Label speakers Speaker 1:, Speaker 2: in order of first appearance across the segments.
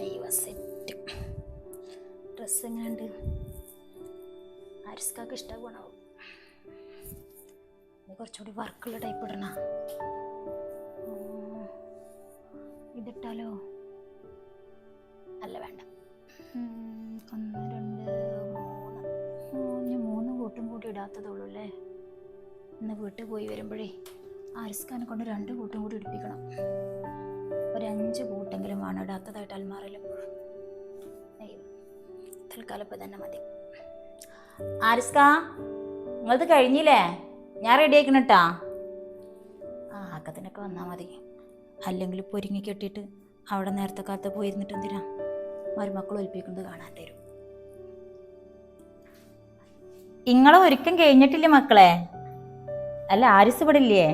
Speaker 1: അയ്യോ set. Dress എങ്ങനെയുണ്ട് ആരിസ്കാക്ക് ഇഷ്ടമാണാവും ഇത് കുറച്ചുകൂടി വർക്കുള്ള ടൈപ്പ് ഇടണ? ഇതിട്ടാലോ? അല്ല വേണ്ട. ഒന്ന് രണ്ട് മൂന്ന്. മൂന്ന് കൂട്ടും കൂടി ഇടാത്തതുള്ളൂ അല്ലേ? ഇന്ന് വീട്ടിൽ പോയി വരുമ്പോഴേ ആരിസ്ഖാനെ കൊണ്ട് രണ്ട് കൂട്ടും കൂടി ഇടിപ്പിക്കണം ഒരു അഞ്ച് കൂട്ടെങ്കിലും ആണ് ഇടാത്തതായിട്ട് അൽമാറയിൽ അയ്യോ തൽക്കാലം ഇപ്പം തന്നെ മതി. ആരിസ്കാ നിങ്ങളത് കഴിഞ്ഞില്ലേ? ഞാൻ റെഡി ആക്കണട്ടാ ആ അക്കത്തിനൊക്കെ വന്നാൽ മതി. അല്ലെങ്കിൽ പൊരിങ്ങി കെട്ടിയിട്ട് അവിടെ നേരത്തെ കാലത്ത് പോയിരുന്നിട്ട് എന്തിനാ? മരുമക്കൾ ഒലിപ്പിക്കുന്നത് കാണാൻ തരും. ഇങ്ങളെ ഒരുക്കം കഴിഞ്ഞിട്ടില്ലേ മക്കളെ? അല്ല ആരിസ് ഇവിടെ ഇല്ലേ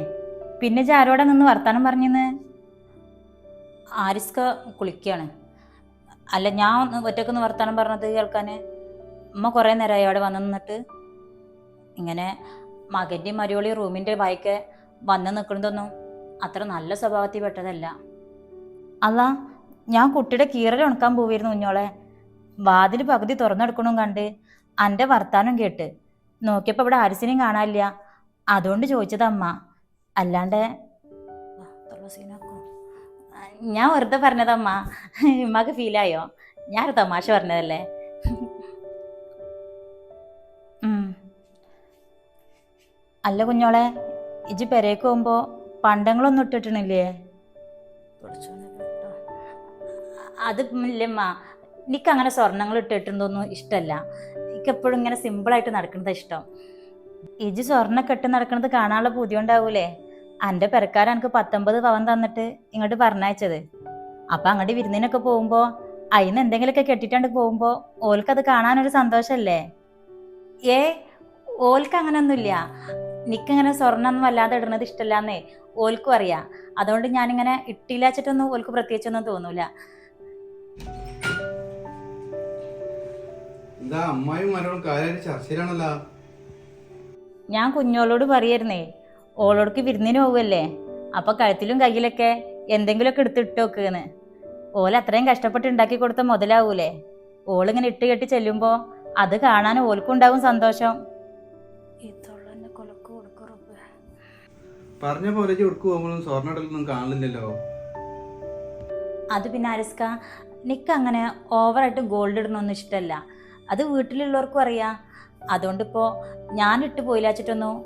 Speaker 1: പിന്നെ ജാരോടെ നിന്ന് വർത്താനം പറഞ്ഞെന്ന്? ആരിസ്ക കുളിക്കുകയാണ് അല്ല ഞാൻ ഒന്ന് ഒറ്റക്കൊന്ന് വർത്താനം പറഞ്ഞത് കേൾക്കാൻ അമ്മ കുറേ നേരമായി അവിടെ വന്നു നിന്നിട്ട് ഇങ്ങനെ മകന്റെ മരിയോളി റൂമിന്റെ വായിക്ക് വന്ന് നിൽക്കുന്നതൊന്നും അത്ര നല്ല സ്വഭാവത്തിൽ പെട്ടതല്ല. അല്ല ഞാൻ കുട്ടിയുടെ കീറൽ ഉണക്കാൻ പോവായിരുന്നു കുഞ്ഞോളെ. വാതിൽ പകുതി തുറന്നെടുക്കണം കണ്ട് എന്റെ വർത്താനം കേട്ട്. നോക്കിയപ്പോൾ ഇവിടെ ആരിസിനെയും കാണാനില്ല. അതുകൊണ്ട് ചോദിച്ചതമ്മ. അല്ലാണ്ട് ഞാൻ വെറുതെ പറഞ്ഞതമ്മ. ഉമ്മക്ക് ഫീലായോ ഞാനൊരു തമാശ പറഞ്ഞതല്ലേ. അല്ല കുഞ്ഞോളെ ഇജ് പെരേക്ക് പോകുമ്പോ പണ്ടങ്ങളൊന്നും ഇട്ടിട്ടിണില്ലേ? അത് ഇല്ലമ്മ. എനിക്ക് അങ്ങനെ സ്വർണങ്ങൾ ഇട്ടിട്ടുണ്ടോന്നും ഇഷ്ടമല്ല എനിക്ക് എപ്പോഴും ഇങ്ങനെ സിമ്പിളായിട്ട് നടക്കുന്നത് ഇഷ്ടം. ഇജ് സ്വർണ കെട്ട് നടക്കുന്നത് കാണാനുള്ള പുതിയ ഉണ്ടാവൂലേ എന്റെ പെരക്കാരൻ എനിക്ക് പത്തൊമ്പത് പവൻ തന്നിട്ട് ഇങ്ങോട്ട് പറഞ്ഞയച്ചത്. അപ്പം അങ്ങോട്ട് വിരുന്നിനൊക്കെ പോകുമ്പോൾ അതിന് എന്തെങ്കിലുമൊക്കെ കെട്ടിട്ടാണ്ട് പോകുമ്പോൾ ഓൽക്കത് കാണാനൊരു സന്തോഷമല്ലേ ഏ ഓൽക്ക് അങ്ങനൊന്നുമില്ല എനിക്കങ്ങനെ സ്വർണമൊന്നും വല്ലാതെ ഇടുന്നത് ഇഷ്ടമല്ലാന്നേ ഓൽക്കും അറിയാം. അതുകൊണ്ട് ഞാനിങ്ങനെ ഇട്ടില്ലാച്ചിട്ടൊന്നും ഓൽക്ക് പ്രത്യേകിച്ചൊന്നും തോന്നൂല.
Speaker 2: എന്താ അമ്മായും മരവും കാര്യമായിട്ട് ചർച്ചയിലാണല്ലോ?
Speaker 1: ഞാൻ കുഞ്ഞോളോട് പറയായിരുന്നേ ഓളോടക്ക് വിരുന്നിന് പോവല്ലേ? അപ്പൊ കഴുത്തിലും കയ്യിലൊക്കെ എന്തെങ്കിലുമൊക്കെ എടുത്തിട്ട് വെക്കുന്ന് ഓല അത്രയും കഷ്ടപ്പെട്ട് ഉണ്ടാക്കി കൊടുത്ത മുതലാവൂലേ? ഓളിങ്ങനെ ഇട്ട് കെട്ടി ചെല്ലുമ്പോ അത് കാണാൻ ഓൾക്കുണ്ടാവും സന്തോഷം.
Speaker 2: പറഞ്ഞ പോലെ കാണില്ലല്ലോ
Speaker 1: അത് പിന്നെ അരിസ്ക നിക്ക് അങ്ങനെ ഓവറായിട്ട് ഗോൾഡ് ഇടണമൊന്നും ഇഷ്ടമല്ല അത് വീട്ടിലുള്ളവർക്കും അറിയാം. അതുകൊണ്ടിപ്പോൾ ഞാൻ ഇട്ട് പോയില്ലാച്ചിട്ടൊന്നും